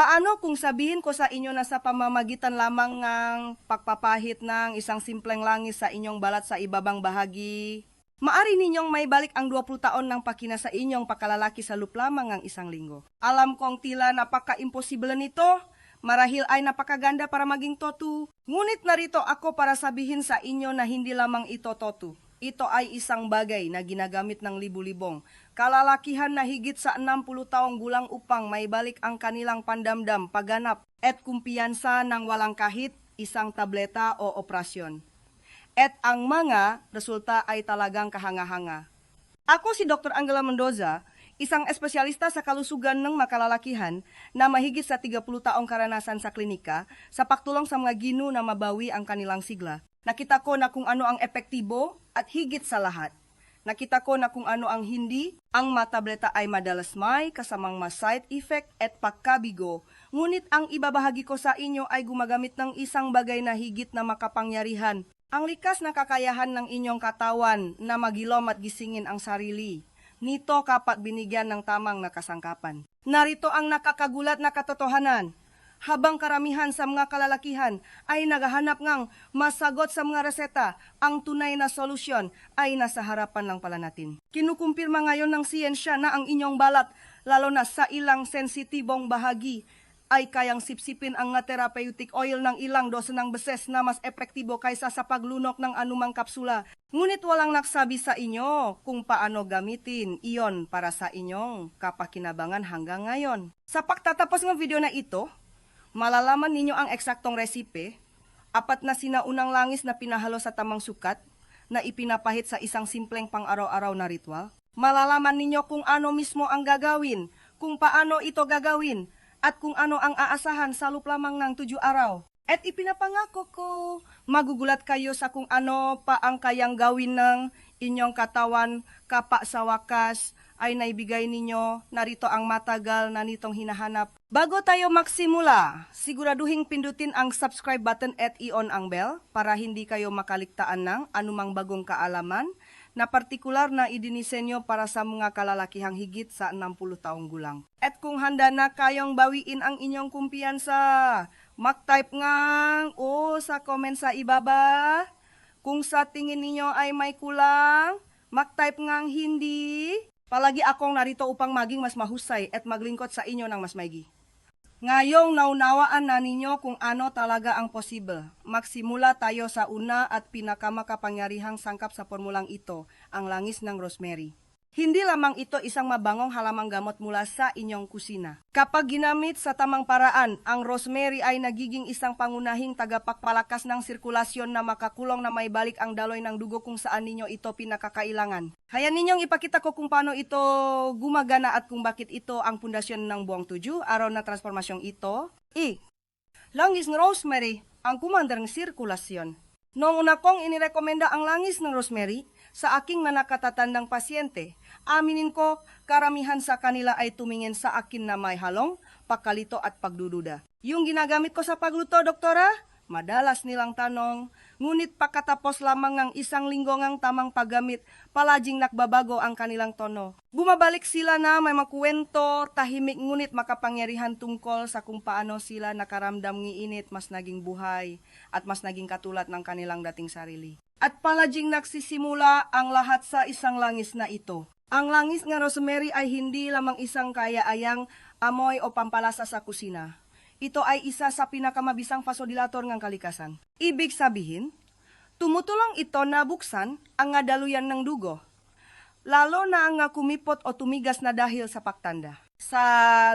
Paano kung sabihin ko sa inyo na sa pamamagitan lamang ng pagpapahit ng isang simpleng langis sa inyong balat sa ibabang bahagi, maari ninyong may balik ang 20 taon ng pakina sa inyong pakalalaki sa loop lamang ng isang linggo. Alam kong tila napaka-imposible nito, marahil ay napakaganda para maging totu. Ngunit narito ako para sabihin sa inyo na hindi lamang ito totu. Ito ay isang bagay na ginagamit ng libu-libong kalalakihan na higit sa 60 taong gulang upang may balik ang kanilang pandamdam, pagganap at kumpiyansa ng walang kahit isang tableta o operasyon. At ang mga resulta ay talagang kahanga-hanga. Ako si Dr. Angela Mendoza, isang espesyalista sa kalusugan ng makalalakihan na mahigit sa 30 taong karanasan sa klinika sa pagtulong sa mga gino na mabawi ang kanilang sigla. Nakita ko na kung ano ang epektibo at higit sa lahat. Nakita ko na kung ano ang hindi, ang matableta ay madalas may kasamang mas side effect at pagkabigo. Ngunit ang ibabahagi ko sa inyo ay gumagamit ng isang bagay na higit na makapangyarihan. Ang likas na kakayahan ng inyong katawan na magilom at gisingin ang sarili. Nito kapag binigyan ng tamang nakasangkapan. Narito ang nakakagulat na katotohanan habang karamihan sa mga kalalakihan ay naghahanap ngang masagot sa mga reseta, ang tunay na solusyon ay nasa harapan lang pala natin. Kinukumpirma ngayon ng siyensya na ang inyong balat, lalo na sa ilang sensitibong bahagi, ay kayang sipsipin ang nga therapeutic oil ng ilang dosa ng beses na mas epektibo kaysa sa paglunok ng anumang kapsula. Ngunit walang naksabi sa inyo kung paano gamitin iyon para sa inyong kapakinabangan hanggang ngayon. Sa pagtatapos ng video na ito, malalaman ninyo ang eksaktong resipe, apat na sinaunang langis na pinahalo sa tamang sukat na ipinapahit sa isang simpleng pang-araw-araw na ritual. Malalaman ninyo kung ano mismo ang gagawin, kung paano ito gagawin, at kung ano ang aasahan sa loop lamang ng tujuh araw. At ipinapangako ko, magugulat kayo sa kung ano pa ang kayang gawin ng inyong katawan kapa sa wakas ay naibigay ninyo, narito ang matagal na nitong hinahanap. Bago tayo magsimula, siguraduhin pindutin ang subscribe button at i-on ang bell para hindi kayo makaligtaan ng anumang bagong kaalaman na partikular na idinisenyo para sa mga kalalakihang higit sa 60 taong gulang. At kung handa na kayong bawiin ang inyong kumpiyansa, mag-type nga o sa comment sa ibaba. Kung sa tingin ninyo ay may kulang, mag-type nga hindi. Palagi akong narito upang maging mas mahusay at maglingkod sa inyo ng mas maigi. Ngayong naunawaan na ninyo kung ano talaga ang posible. Magsimula tayo sa una at pinakamakapangyarihang sangkap sa formulang ito, ang langis ng rosemary. Hindi lamang ito isang mabangong halamang gamot mula sa inyong kusina. Kapag ginamit sa tamang paraan, ang rosemary ay nagiging isang pangunahing tagapagpalakas ng sirkulasyon na makakulong na may balik ang daloy ng dugo kung saan ninyo ito pinakakailangan. Hayaan ninyong ipakita ko kung paano ito gumagana at kung bakit ito ang pundasyon ng buong tuju, araw na transformasyong ito. I. Langis ng rosemary, ang kumandar ng sirkulasyon. Noong una kong inirekomenda ang langis ng rosemary sa aking mga nakatatandang pasyente, aminin ko, karamihan sa kanila ay tumingin sa akin na may halong, pakalito at pagdududa. Yung ginagamit ko sa pagluto, doktora? Madalas nilang tanong, ngunit pagkatapos lamang ng isang linggo ng tamang paggamit, palaging nakbabago ang kanilang tono. Bumabalik sila na may makuwento, tahimik ngunit makapangyarihan tungkol sa kung paano sila nakaramdam ng init, mas naging buhay, at mas naging katulad ng kanilang dating sarili. At palaging nagsisimula ang lahat sa isang langis na ito. Ang langis nga rosemary ay hindi lamang isang kaya-ayang amoy o pampalasa sa kusina. Ito ay isa sa pinakamabisang vasodilator ng kalikasan. Ibig sabihin, tumutulong ito na buksan ang nga daluyan ng dugo, lalo na ang kumipot o tumigas na dahil sa paktanda. Sa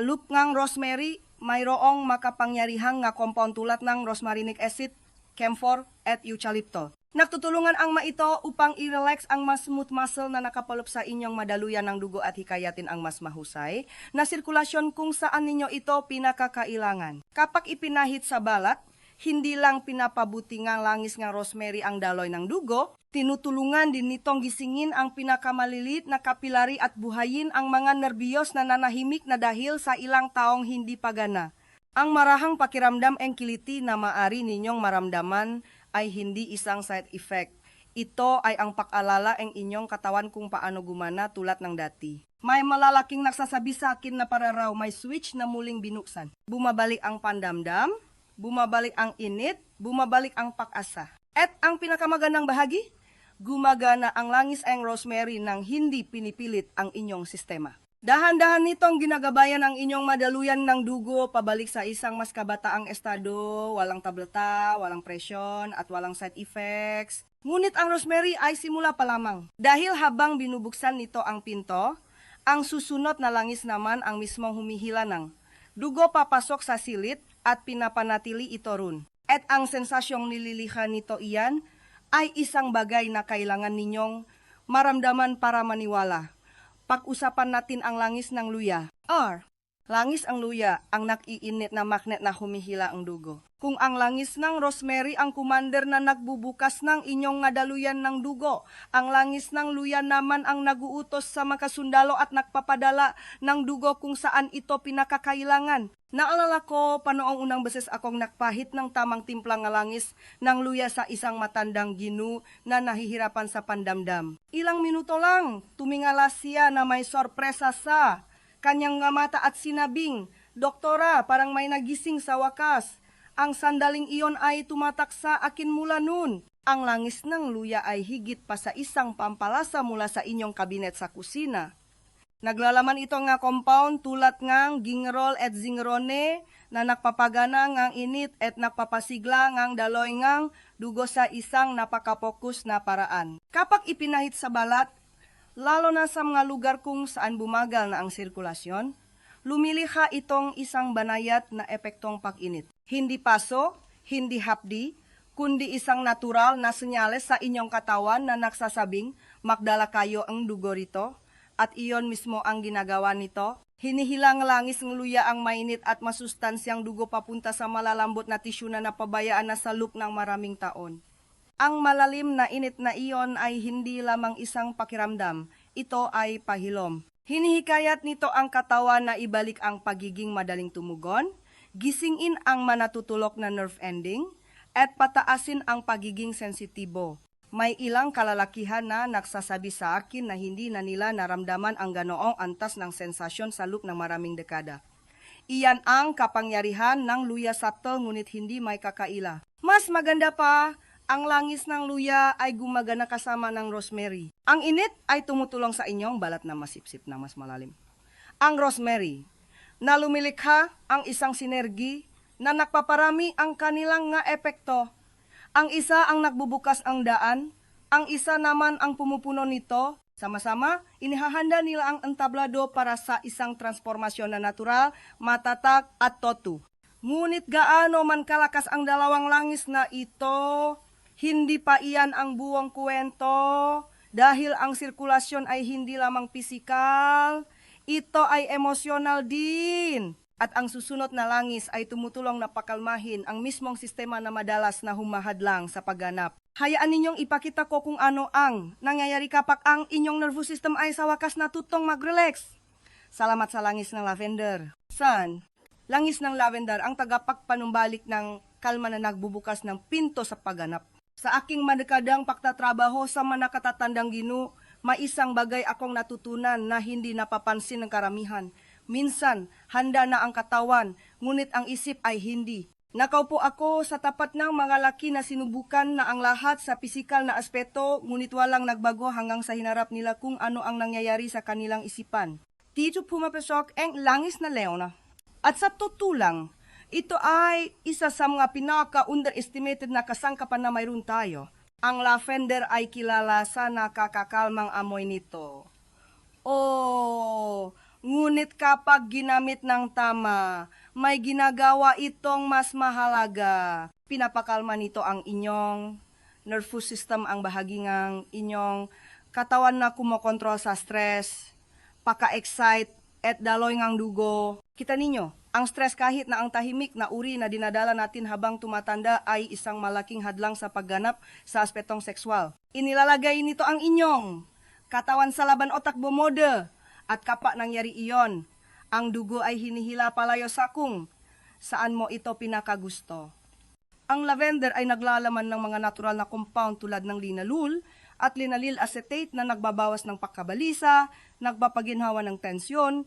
loop ngang rosemary, mayroong makapangyarihang nga compound tulad ng rosmarinic acid, camphor, at eucalyptol. Nagtutulungan ang maito upang i-relax ang mas smooth muscle na nakapalop sa inyong madaluyan ng dugo at hikayatin ang mas mahusay na sirkulasyon kung saan ninyo ito pinakakailangan. Kapag ipinahit sa balat, hindi lang pinapabuti ng langis ng rosemary ang daloy ng dugo, tinutulungan din nitong gisingin ang pinakamalilit na kapilari at buhayin ang mga nerbiyos na nanahimik na dahil sa ilang taong hindi pagana. Ang marahang pakiramdam ang kiliti na maari ninyong maramdaman ay hindi isang side effect. Ito ay ang pakalala ang inyong katawan kung paano gumana tulad ng dati. May malalaking nagsasabi sa akin na para raw may switch na muling binuksan. Bumabalik ang pandamdam, bumabalik ang init, bumabalik ang pakasa. At ang pinakamagandang bahagi, gumagana ang langis ang rosemary nang hindi pinipilit ang inyong sistema. Dahan-dahan nitong ginagabayan ang inyong madaluyan ng dugo pabalik sa isang mas kabataang estado, walang tableta, walang presyon, at walang side effects. Ngunit ang rosemary ay simula pa lamang. Dahil habang binubuksan nito ang pinto, ang susunod na langis naman ang mismong humihila ng dugo papasok sa silit at pinapanatili ito ron. At ang sensasyong nililiha nito iyan ay isang bagay na kailangan ninyong maramdaman para maniwala. Pag-usapan natin ang langis ng luya. R. Langis ang luya, ang nakiinit na magnet na humihila ang dugo. Kung ang langis ng rosemary ang kumander na nagbubukas ng inyong ngadaluyan ng dugo, ang langis ng luya naman ang naguutos sa makasundalo at nagpapadala ng dugo kung saan ito pinakakailangan. Naalala ko, panoong unang beses akong nakpahit ng tamang timpla nga langis ng luya sa isang matandang ginu na nahihirapan sa pandamdam. Ilang minuto lang, tumingala siya na may sorpresa sa kanyang mata at sinabing, Doktora, parang may nagising sa wakas. Ang sandaling iyon ay tumatak sa akin mula noon. Ang langis ng luya ay higit pa sa isang pampalasa mula sa inyong kabinet sa kusina. Naglalaman ito nga compound tulad ngang gingrol at zingrone na nakpapagana ngang init at nakpapasigla ngang daloy ngang dugo sa isang napakapokus na paraan. Kapag ipinahit sa balat, lalo na sa mga lugar kung saan bumagal na ang sirkulasyon, lumilikha itong isang banayat na epektong pag-init. Hindi paso, hindi hapdi, kundi isang natural na senyales sa inyong katawan na nagsasabing magdala kayo ang dugo rito at iyon mismo ang ginagawa nito. Hinihilang langis ng luya ang mainit at masustansyang dugo papunta sa malalambot na tisyo na napabayaan na sa loop ng maraming taon. Ang malalim na init na iyon ay hindi lamang isang pakiramdam, ito ay pahilom. Hinihikayat nito ang katawan na ibalik ang pagiging madaling tumugon, gisingin ang manatutulok na nerve ending, at pataasin ang pagiging sensitibo. May ilang kalalakihan na nagsasabi sa akin na hindi na nila naramdaman ang ganoong antas ng sensasyon sa loop ng maraming dekada. Iyan ang kapangyarihan ng luya sato ngunit hindi may kakaila. Mas maganda pa, ang langis ng luya ay gumagana kasama ng rosemary. Ang init ay tumutulong sa inyong balat na masipsip na mas malalim. Ang rosemary, na lumilikha ang isang sinergi na nagpaparami ang kanilang nga epekto. Ang isa ang nagbubukas ang daan, ang isa naman ang pumupuno nito. Sama-sama, inihahanda nila ang entablado para sa isang transformasyon na natural, matatak at totu. Ngunit gaano man kalakas ang dalawang langis na ito, hindi pa iyan ang buong kwento dahil ang sirkulasyon ay hindi lamang pisikal, ito ay emosyonal din. At ang susunod na langis ay tumutulong na pakalmahin ang mismong sistema na madalas na humahadlang sa pagganap. Hayaan ninyong ipakita ko kung ano ang nangyayari kapag ang inyong nervous system ay sa wakas natutong mag-relax. Salamat sa langis ng lavender. San, langis ng lavender ang tagapagpanumbalik ng kalma na nagbubukas ng pinto sa pagganap. Sa aking madekadang pagtatrabaho sa manakatatandang ginu, may isang bagay akong natutunan na hindi napapansin ng karamihan. Minsan, handa na ang katawan, ngunit ang isip ay hindi. Nakaupo ako sa tapat ng mga laki na sinubukan na ang lahat sa pisikal na aspeto, ngunit walang nagbago hanggang sa hinarap nila kung ano ang nangyayari sa kanilang isipan. Dito pumapasok ang langis na leona. At sa tutulang, ito ay isa sa mga pinaka-underestimated na kasangkapan na mayroon tayo. Ang lavender ay kilala sa nakakakalmang amoy nito. Oh, ngunit kapag ginamit ng tama, may ginagawa itong mas mahalaga. Pinapakalma nito ang inyong nervous system, ang bahagi ng inyong katawan na kumokontrol sa stress, paka-excite, at daloy ng dugo. Kita ninyo, ang stress kahit na ang tahimik na uri na dinadala natin habang tumatanda ay isang malaking hadlang sa pagganap sa aspetong sexual. Inilalagay nito ang inyong katawan sa laban otak bumode at kapag nangyari iyon, ang dugo ay hinihila palayo sa kung saan mo ito pinakagusto. Ang lavender ay naglalaman ng mga natural na compound tulad ng linalool at linalil acetate na nagbabawas ng pagkabalisa, nagpapaginhawa ng tensyon,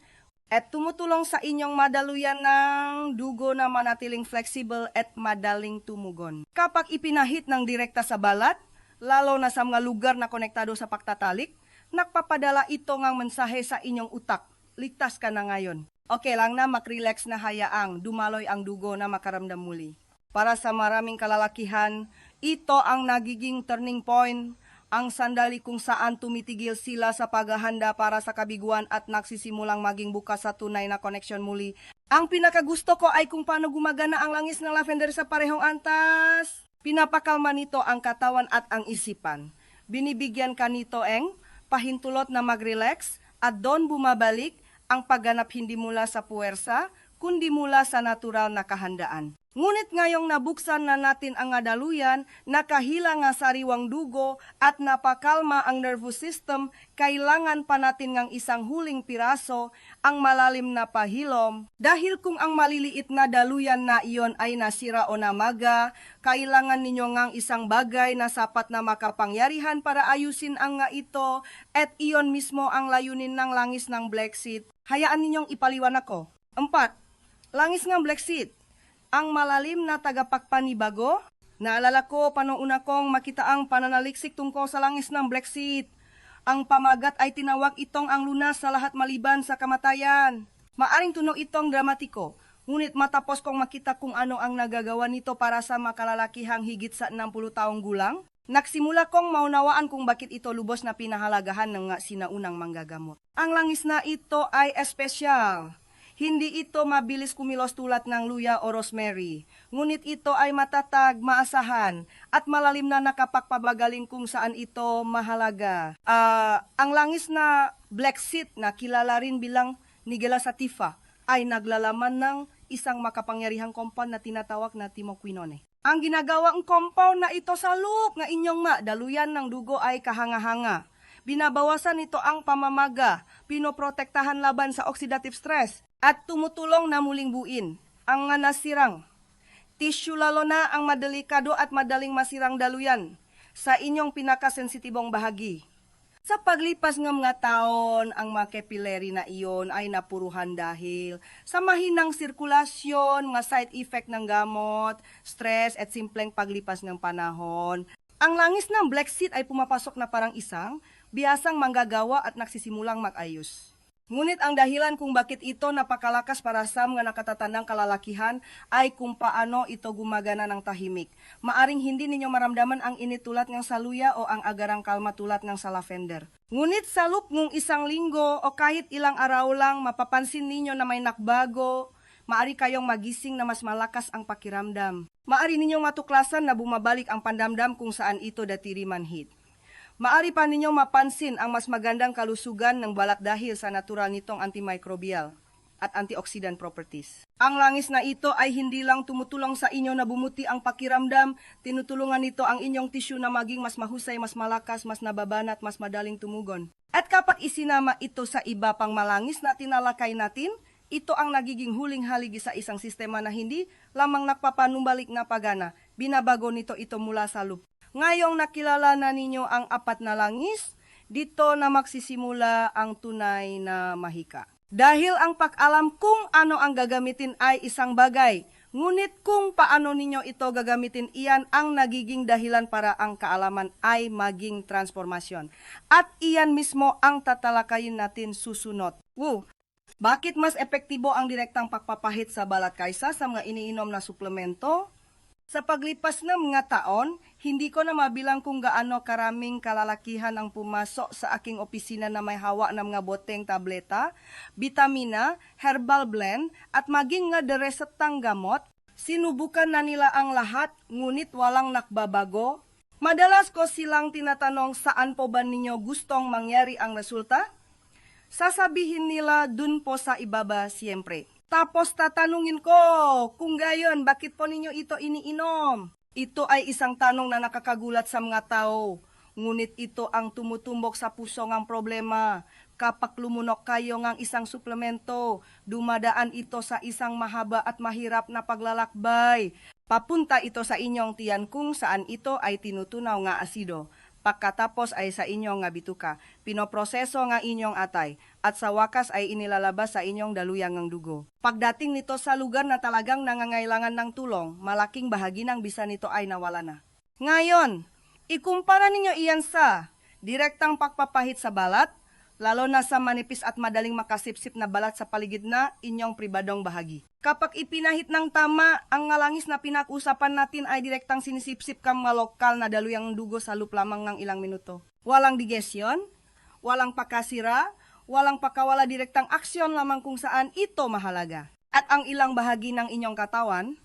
at tumutulong sa inyong madaluyan ng dugo na manatiling flexible at madaling tumugon. Kapag ipinahit ng direkta sa balat, lalo na sa mga lugar na konektado sa pagtatalik, nagpapadala ito ng mensahe sa inyong utak. Ligtas ka na ngayon. Okay lang na makrelax na hayaang dumaloy ang dugo na makaramdam muli. Para sa maraming kalalakihan, ito ang nagiging turning point, ang sandali kung saan tumitigil sila sa paghahanda para sa kabiguan at nagsisimulang maging bukas sa tunay na koneksyon muli. Ang pinakagusto ko ay kung paano gumagana ang langis ng lavender sa parehong antas. Pinapakalma nito ang katawan at ang isipan. Binibigyan ka nito eng pahintulot na mag-relax at doon bumabalik ang pagganap hindi mula sa puwersa, kundi mula sa natural na kahandaan. Ngunit ngayong nabuksan na natin ang adaluyan, nakahila nga sariwang dugo at napakalma ang nervous system, kailangan pa natin ngang isang huling piraso, ang malalim na pahilom. Dahil kung ang maliliit na daluyan na iyon ay nasira o namaga, kailangan ninyo ngang isang bagay na sapat na makapangyarihan para ayusin ang nga ito at iyon mismo ang layunin ng langis ng Black Seed. Hayaan ninyong ipaliwan ako. Empat, langis ng Black Seed ang malalim na tagapagpanibago. Naalala ko paano una kong makita ang pananaliksik tungkol sa langis ng Black Seed. Ang pamagat ay tinawag itong ang lunas sa lahat maliban sa kamatayan. Maaring tunog itong dramatiko, ngunit matapos kong makita kung ano ang nagagawa nito para sa makalalakihang higit sa 60 taong gulang, nagsimula kong maunawaan kung bakit ito lubos na pinahalagahan ng sinaunang manggagamot. Ang langis na ito ay espesyal. Hindi ito mabilis kumilos tulad ng luya o rosemary. Ngunit ito ay matatag, maasahan, at malalim na nakapagpabagaling kung saan ito mahalaga. Ah, ang langis na black seed na kilala rin bilang Nigella sativa ay naglalaman ng isang makapangyarihang compound na tinatawag na timoquinone. Ang ginagawang compound na ito sa loop nga inyong ma, daluyan ng dugo ay kahanga-hanga. Binabawasan nito ang pamamaga, pinoprotektahan laban sa oxidative stress, at tumutulong na muling buin ang nga nasirang. Tissue lalo na ang madelikado at madaling masirang daluyan sa inyong pinakasensitibong bahagi. Sa paglipas ng mga taon, ang mga capillary na iyon ay napuruhan dahil sa mahinang sirkulasyon, mga side effect ng gamot, stress at simpleng paglipas ng panahon. Ang langis ng black seed ay pumapasok na parang isang biyasang manggagawa at nagsisimulang mag-ayos. Ngunit ang dahilan kung bakit ito napakalakas para sa mga nakatatandang kalalakihan ay kung paano ito gumagana ng tahimik. Maaring hindi ninyo maramdaman ang init tulad ng saluya o ang agarang kalma tulad ng sa lavender. Ngunit sa loop ng isang linggo o kahit ilang araw lang, mapapansin ninyo na may nakbago, maari kayong magising na mas malakas ang pakiramdam. Maari ninyong matuklasan na bumabalik ang pandamdam kung saan ito datiri manhid. Maari pa ninyong mapansin ang mas magandang kalusugan ng balat dahil sa natural nitong antimicrobial at antioxidant properties. Ang langis na ito ay hindi lang tumutulong sa inyo na bumuti ang pakiramdam, tinutulungan nito ang inyong tissue na maging mas mahusay, mas malakas, mas nababanat, mas madaling tumugon. At kapag isinama ito sa iba pang malangis na tinalakay natin, ito ang nagiging huling haligi sa isang sistema na hindi lamang nagpapanumbalik na pagana, binabago nito ito mula sa loop. Ngayong nakilala na ninyo ang apat na langis, dito na magsisimula ang tunay na mahika. Dahil ang pag-alam kung ano ang gagamitin ay isang bagay, ngunit kung paano ninyo ito gagamitin, iyan ang nagiging dahilan para ang kaalaman ay maging transformasyon. At iyan mismo ang tatalakayin natin susunod. Woo! Bakit mas epektibo ang direktang pagpapahit sa balat kaysa sa mga iniinom na suplemento? Sa paglipas ng mga taon, hindi ko na mabilang kung gaano karaming kalalakihan ang pumasok sa aking opisina na may hawa ng mga boteng tableta, vitamina, herbal blend, at maging nga deresetang gamot. Sinubukan na nila ang lahat, ngunit walang nakbabago. Madalas ko silang tinatanong saan po ba ninyo gustong mangyari ang resulta? Sasabihin nila dun po sa ibaba siyempre. Tapos tatanungin ko, kung gayon, bakit po ninyo ito iniinom? Ito ay isang tanong na nakakagulat sa mga tao. Ngunit ito ang tumutumbok sa puso ng problema. Kapag lumunok kayo ng isang suplemento, dumadaan ito sa isang mahaba at mahirap na paglalakbay. Papunta ito sa inyong tiyan kung saan ito ay tinutunaw nga asido. Pagkatapos ay sa inyong nga bituka, pinoproseso nga inyong atay, at sa wakas ay inilalabas sa inyong daluyang ng dugo. Pagdating nito sa lugar na talagang nangangailangan ng tulong, malaking bahagi ng bisa nito ay nawala na. Ngayon, ikumpara ninyo iyan sa direktang pagpapahit sa balat, lalo na sa manipis at madaling makasipsip na balat sa paligid na inyong pribadong bahagi. Kapag ipinahit ng tama, ang ngalangis na pinag-usapan natin ay direktang sinisipsip kang mga lokal na daluyang dugo sa loop lamang ng ilang minuto. Walang digestion, walang pakasira, walang pakawala direktang aksyon lamang kung saan ito mahalaga. At ang ilang bahagi ng inyong katawan,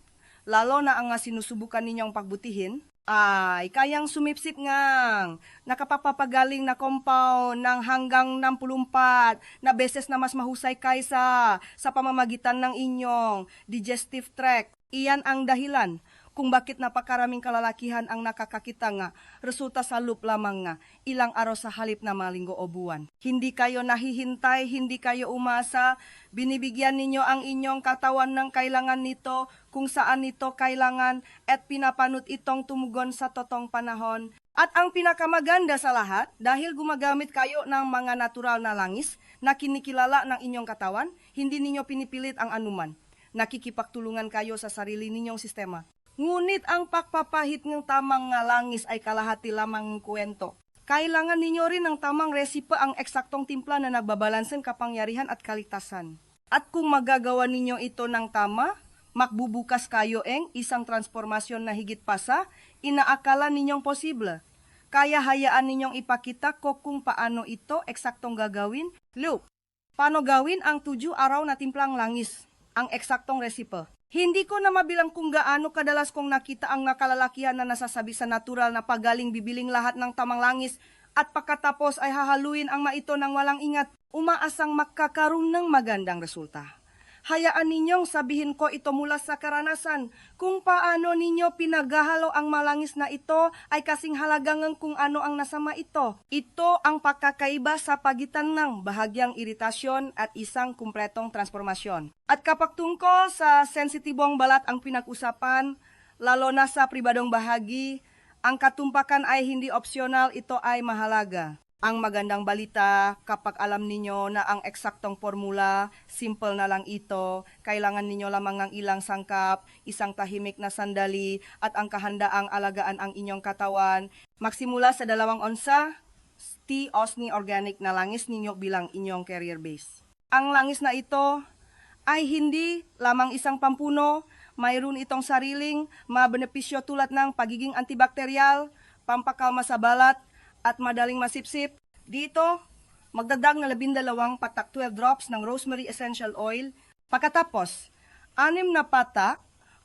lalo na ang sinusubukan ninyong pagbutihin, ay kayang sumipsip ngang nakapapagaling na compound ng hanggang 64 na beses na mas mahusay kaysa sa pamamagitan ng inyong digestive tract. Iyan ang dahilan kung bakit napakaraming kalalakihan ang nakakakita nga resulta sa loop lamang nga ilang araw sa halip na malinggo o buwan. Hindi kayo nahihintay, hindi kayo umasa, binibigyan ninyo ang inyong katawan ng kailangan nito kung saan nito kailangan at pinapanot itong tumugon sa totong panahon. At ang pinakamaganda sa lahat, dahil gumagamit kayo ng mga natural na langis na kinikilala ng inyong katawan, hindi ninyo pinipilit ang anuman. Nakikipagtulungan kayo sa sarili ninyong sistema. Ngunit ang pagpapahit ng tamang langis ay kalahati lamang ng kwento. Kailangan ninyo rin ng tamang resipe ang eksaktong timpla na nagbabalansen kapangyarihan at kaligtasan. At kung magagawa ninyo ito ng tama, makbubukas kayo eng isang transformasyon na higit pa sa inaakala ninyong posible. Kaya hayaan ninyong ipakita ko kung paano ito eksaktong gagawin. Look, paano gawin ang tuju araw na timplang langis? Ang eksaktong resipe. Hindi ko na mabilang kung gaano kadalas kong nakita ang nakalalakihan na nasasabi sa natural na pagaling bibiling lahat ng tamang langis at pagkatapos ay hahaluin ang maito ng walang ingat, umaasang makakaroon ng magandang resulta. Hayaan ninyong sabihin ko ito mula sa karanasan. Kung paano ninyo pinaghahalo ang malangis na ito ay kasing halagang kung ano ang nasama ito. Ito ang pagkakaiba sa pagitan ng bahagyang iritasyon at isang kumpletong transformasyon. At kapag tungkol sa sensitibong balat ang pinag-usapan, lalo na sa pribadong bahagi, ang katumpakan ay hindi optional, ito ay mahalaga. Ang magandang balita, kapag alam ninyo na ang eksaktong formula, simple na lang ito, kailangan ninyo lamang ng ilang sangkap, isang tahimik na sandali, at ang kahandaang alagaan ang inyong katawan. Magsimula sa dalawang onsa, T-Osni Organic na langis ninyo bilang inyong career base. Ang langis na ito ay hindi lamang isang pampuno, mayroon itong sariling mga benepisyo tulad ng pagiging antibakterial, pampakalma sa balat, at madaling masipsip. Dito, magdadag na labindalawang patak 12 drops ng rosemary essential oil. Pagkatapos, anim na patak,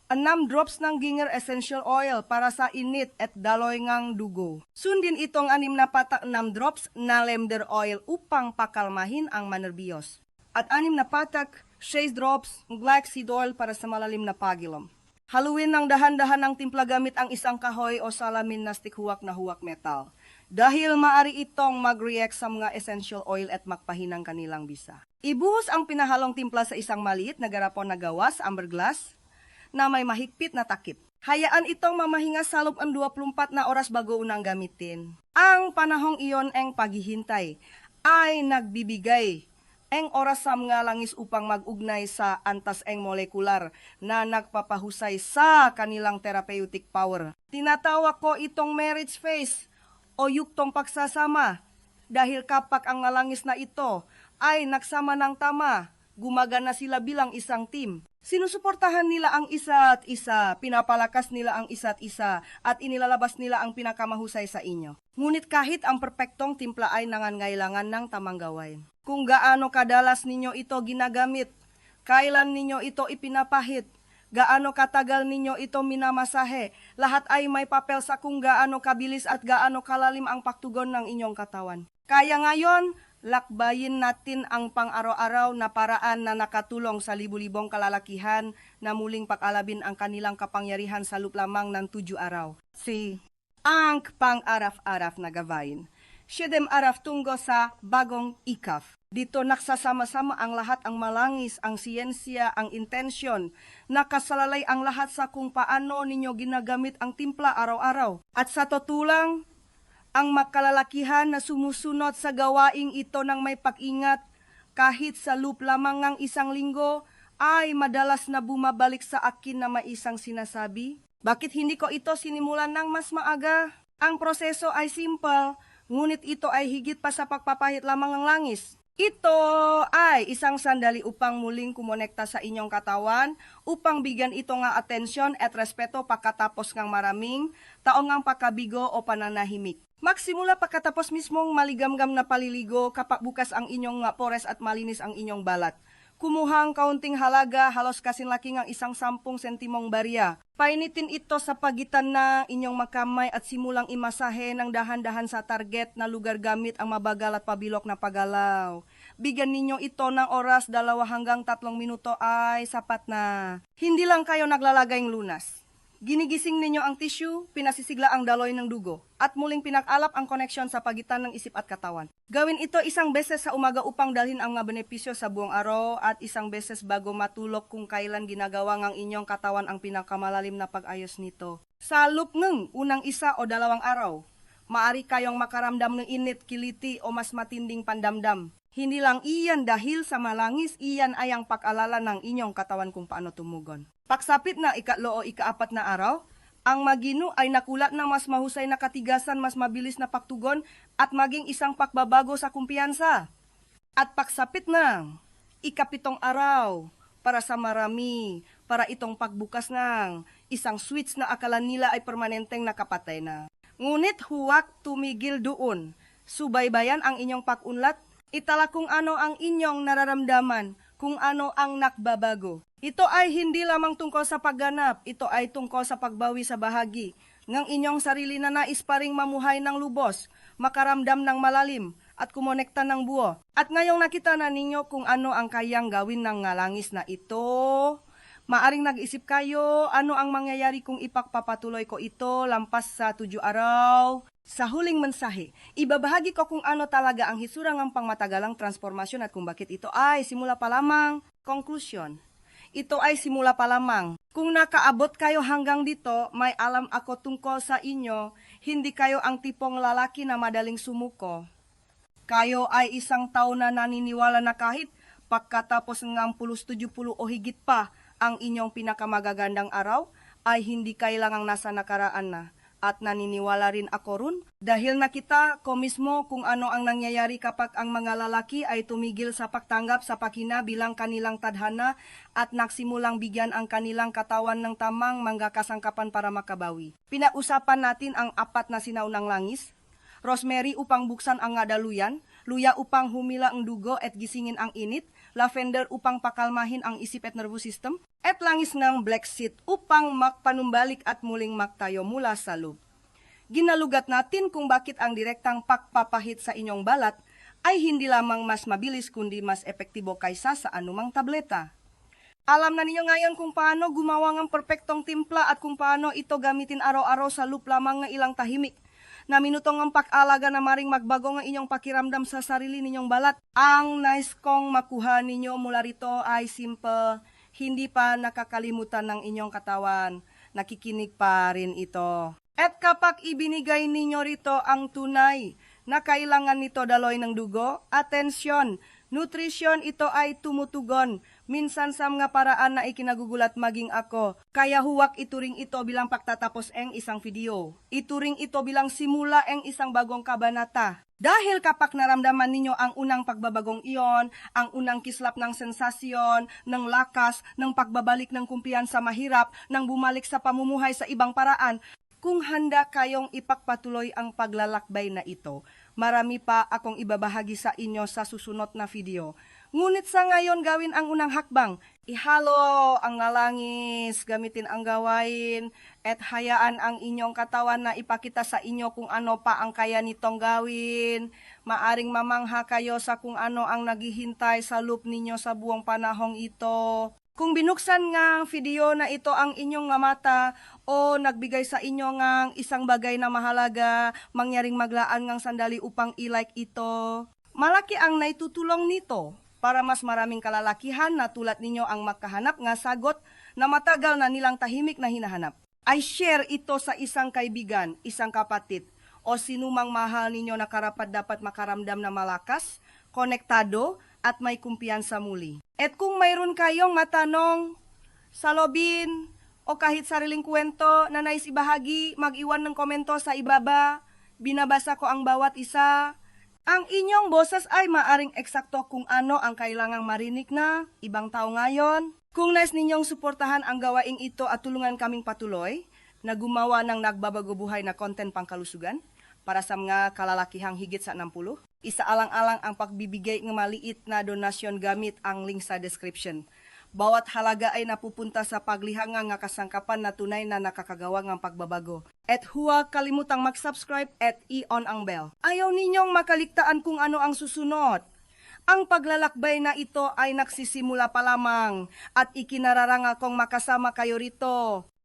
anam drops ng ginger essential oil para sa init at daloy ngang dugo. Sundin itong anim na patak nam drops na lavender oil upang pakalmahin ang manerbiyos. At anim na patak, 6 drops ng black seed oil para sa malalim na pagilom. Haluin ng dahan-dahan ng timpla gamit ang isang kahoy o salamin na stick huwak na huwak metal. Dahil maari itong mag-react sa mga essential oil at makpahinang kanilang bisa. Ibuhos ang pinahalong timpla sa isang maliit na garapon na gawas, amber glass, na may mahigpit na takip. Hayaan itong mamahinga sa loob ang 24 na oras bago unang gamitin. Ang panahong iyon ang paghihintay ay nagbibigay ang oras sa mga langis upang mag-ugnay sa antas eng molekular na nagpapahusay sa kanilang therapeutic power. Tinatawag ko itong marriage phase o yuktong pagsasama dahil kapag ang nalangis na ito ay nagsama ng tama, gumagana sila bilang isang team. Sinusuportahan nila ang isa't isa, pinapalakas nila ang isa't isa, at inilalabas nila ang pinakamahusay sa inyo. Ngunit kahit ang perpektong timpla ay nangangailangan ng tamang gawain. Kung gaano kadalas ninyo ito ginagamit, kailan ninyo ito ipinapahit, gaano katagal ninyo ito minamasahe, lahat ay may papel sa kung gaano kabilis at gaano kalalim ang pagtugon ng inyong katawan. Kaya ngayon, lakbayin natin ang pang-araw-araw na paraan na nakatulong sa libu-libong kalalakihan na muling pakalabin ang kanilang kapangyarihan sa loop lamang ng tuju araw. Si ang pang-araf-araf na gawain. Siyedem araf tunggo sa bagong ikaf. Dito nagsasama-sama ang lahat ang malangis, ang siyensya, ang intensyon. Nakasalalay ang lahat sa kung paano ninyo ginagamit ang timpla araw-araw. At sa totulang, ang makalalakihan na sumusunod sa gawaing ito ng may pag-ingat kahit sa loop lamang ng isang linggo ay madalas na bumabalik sa akin na may isang sinasabi. Bakit hindi ko ito sinimulan ng mas maaga? Ang proseso ay simple, ngunit ito ay higit pa sa pagpapahit lamang ng langis. Ito ay isang sandali upang muling kumonekta sa inyong katawan, upang bigyan ito nga atensyon at respeto pagkatapos ng maraming taong ang pakabigo o pananahimik. Magsimula pagkatapos mismong maligamgam na paliligo kapag bukas ang inyong pores at malinis ang inyong balat. Kumuha ang kaunting halaga, halos kasinlaki ng isang sampung sentimong barya. Painitin ito sa pagitan ng inyong makamay at simulang imasahe ng dahan-dahan sa target na lugar gamit ang mabagal at pabilok na pagalaw. Bigyan ninyo ito ng oras, dalawa hanggang tatlong minuto ay sapat na. Hindi lang kayo naglalagay ng lunas. Ginigising ninyo ang tissue, pinasisigla ang daloy ng dugo, at muling pinag-alap ang koneksyon sa pagitan ng isip at katawan. Gawin ito isang beses sa umaga upang dalhin ang mga benepisyo sa buong araw at isang beses bago matulog kung kailan ginagawa ng inyong katawan ang pinakamalalim na pag-ayos nito. Sa loop ng unang isa o dalawang araw, maari kayong makaramdam ng init, kiliti o mas matinding pandamdam. Hindi lang iyan dahil sa malangis, iyan ay ang pag-alala ng inyong katawan kung paano tumugon. Pagsapit na ikatlo o ikaapat na araw, ang magino ay nakulat na mas mahusay na katigasan, mas mabilis na pagtugon at maging isang pakbabago sa kumpiyansa. At pagsapit ng ikapitong araw para sa marami, para itong pagbukas ng isang switch na akala nila ay permanenteng nakapatay na. Ngunit huwag tumigil doon. Subaybayan ang inyong pag-unlat, itala kung ano ang inyong nararamdaman, kung ano ang nakbabago. Ito ay hindi lamang tungkol sa pagganap, ito ay tungkol sa pagbawi sa bahagi ng inyong sarili na nais pa ring mamuhay ng lubos, makaramdam ng malalim, at kumonekta ng buo. At ngayong nakita na ninyo kung ano ang kayang gawin ng ngalangis na ito, maaring nag-isip kayo ano ang mangyayari kung ipagpapatuloy ko ito lampas sa tujuh araw. Sa huling mensahe, ibabahagi ko kung ano talaga ang hisurang ang pangmatagalang transformasyon at kung bakit ito ay simula pa lamang. Conclusion. Ito ay simula pa lamang. Kung nakaabot kayo hanggang dito, may alam ako tungkol sa inyo, hindi kayo ang tipong lalaki na madaling sumuko. Kayo ay isang tao na naniniwala na kahit pagkatapos ng 60-70 o higit pa ang inyong pinakamagagandang araw, ay hindi kailangang nasa nakaraan na. At naniniwala rin ako ron dahil nakita ko mismo kung ano ang nangyayari kapag ang mga lalaki ay tumigil sa pagtanggap sa pakina bilang kanilang tadhana at nagsimulang bigyan ang kanilang katawan ng tamang manggakasangkapan para makabawi. Pinausapan natin ang apat na sinaunang langis, rosemary upang buksan ang ngadaluyan, luya upang humila ang dugo at gisingin ang init, lavender upang pakalmahin ang isip at nervous system, at langis ng black seed upang makpanumbalik at muling maktayo mula sa loob. Ginalugat natin kung bakit ang direktang pakpapahit sa inyong balat ay hindi lamang mas mabilis kundi mas epektibo kaysa sa anumang tableta. Alam na ninyo ngayon kung paano gumawa ng perpektong timpla at kung paano ito gamitin araw-araw sa loop lamang ng ilang tahimik na minutong ang pag-alaga na maring magbago ng inyong pakiramdam sa sarili ninyong balat. Ang nice kong makuha ninyo mula rito ay simple, hindi pa nakakalimutan ng inyong katawan. Nakikinig pa rin ito. At kapag ibinigay ninyo rito ang tunay na kailangan nito daloy ng dugo, atensyon, nutrisyon ito ay tumutugon minsan sa mga paraan na ikinagugulat maging ako. Kaya huwag ituring ito bilang pagtatapos ang isang video. Ituring ito bilang simula ang isang bagong kabanata. Dahil kapag naramdaman ninyo ang unang pagbabagong iyon, ang unang kislap ng sensasyon, ng lakas, ng pagbabalik ng kumpiyansa mahirap, ng bumalik sa pamumuhay sa ibang paraan, kung handa kayong ipagpatuloy ang paglalakbay na ito, marami pa akong ibabahagi sa inyo sa susunod na video. Ngunit sa ngayon gawin ang unang hakbang. Ihalo ang ngalangis, gamitin ang gawain, at hayaan ang inyong katawan na ipakita sa inyo kung ano pa ang kaya nitong gawin. Maaring mamangha kayo sa kung ano ang naghihintay sa loop ninyo sa buong panahong ito. Kung binuksan nga ang video na ito ang inyong nga mata o nagbigay sa inyo nga isang bagay na mahalaga, mangyaring maglaan ng sandali upang i-like ito, Malaki ang naitutulong nito para mas maraming kalalakihan na tulad ninyo ang makahanap nga sagot na matagal na nilang tahimik na hinahanap. I share ito sa isang kaibigan, isang kapatid, o sinumang mahal ninyo na karapat dapat makaramdam na malakas, konektado, at may kumpiyansa muli. At kung mayroon kayong matanong, salobin, o kahit sariling kwento na nais ibahagi, mag-iwan ng komento sa ibaba. Binabasa ko ang bawat isa. Ang inyong boses ay maaring eksakto kung ano ang kailangang marinig na ibang tao ngayon. Kung nais ninyong suportahan ang gawaing ito at tulungan kaming patuloy na gumawa ng nagbabago buhay na content pangkalusugan para sa mga kalalakihang higit sa 60, isaalang-alang ang pagbibigay ng maliit na donasyon gamit ang link sa description. Bawat halaga ay napupunta sa paglihanga nga kasangkapan na tunay na nakakagawa ng pagbabago. At huwag kalimutang mag-subscribe at i-on ang bell. Ayaw ninyong makaligtaan kung ano ang susunod. Ang paglalakbay na ito ay nagsisimula pa lamang at ikinararanga kong makasama kayo rito.